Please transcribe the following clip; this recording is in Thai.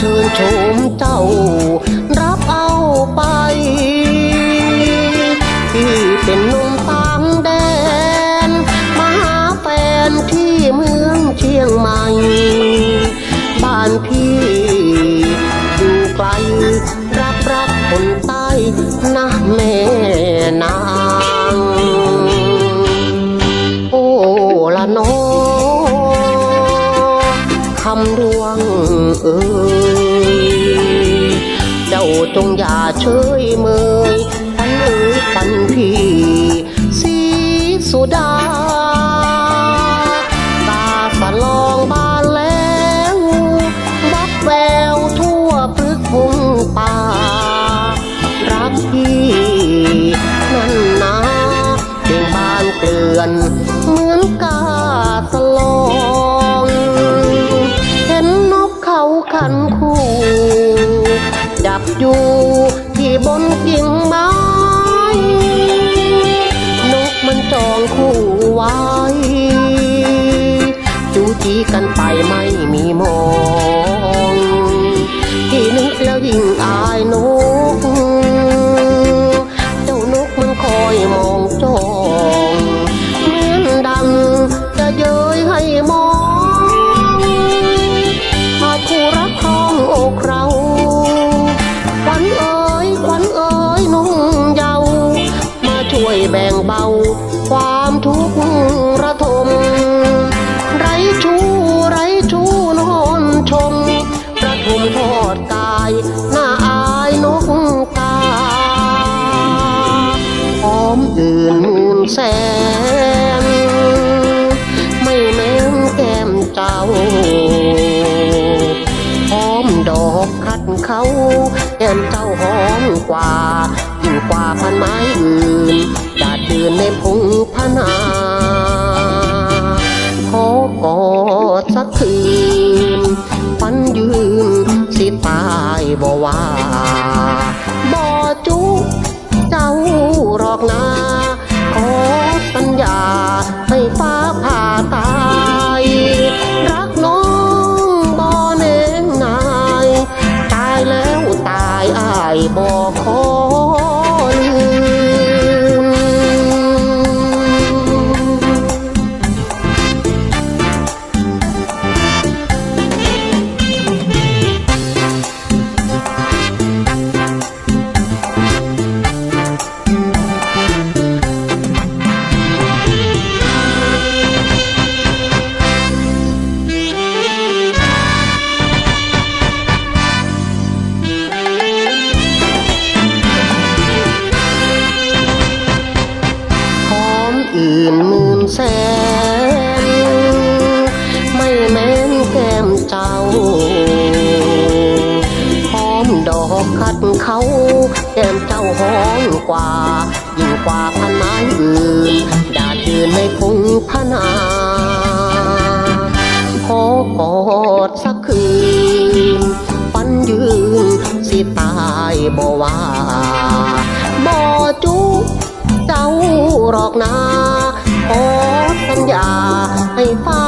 เชิญชมเจ้า รับเอาไป ที่เป็นนุ่มต่างแดน มาหาแฟนที่เมืองเชียงใหม่ บ้านพี่อยู่ไกล รับรักคนใต้นะแม่นางโอ้ละน้องคำดวงเออ จงอย่าเฉยเมยปันเอ๋ยปันพี่สีสุดา ตาสลองบานแล้ววับแววทั่วพฤกษ์วงป่า รักพี่นั่นนะเพียงบานเกลื่อน เหมือนกาสลอง เห็นนกเขาขันคู่ บอยู่ที่บนกิ่งไม้นกมันจองคู่ไว้จูจีกันไปไม่มีมอง ที่นึกแล้วยิ่งอายนก วยแบ่งเบา ความทุกข์ระทม ไรชู้ไรชู้นอนชมประทุมทอดกายหน้าอายนกกาหอมอื่นมูนแสน ไม่แม้นแก้มเจ้าหอมดอกคัดเขาแก้มเจ้าหอมกว่า อา เขาแก้มเจ้าหอมกว่า ยิ่งกว่าพันไม้อื่นดาดยืนในพงพนาขอกอดสักคืนฝันยืนสิตายบ่ว่าบ่จุเจ้าหรอกนาขอสัญญาให้ฟ้า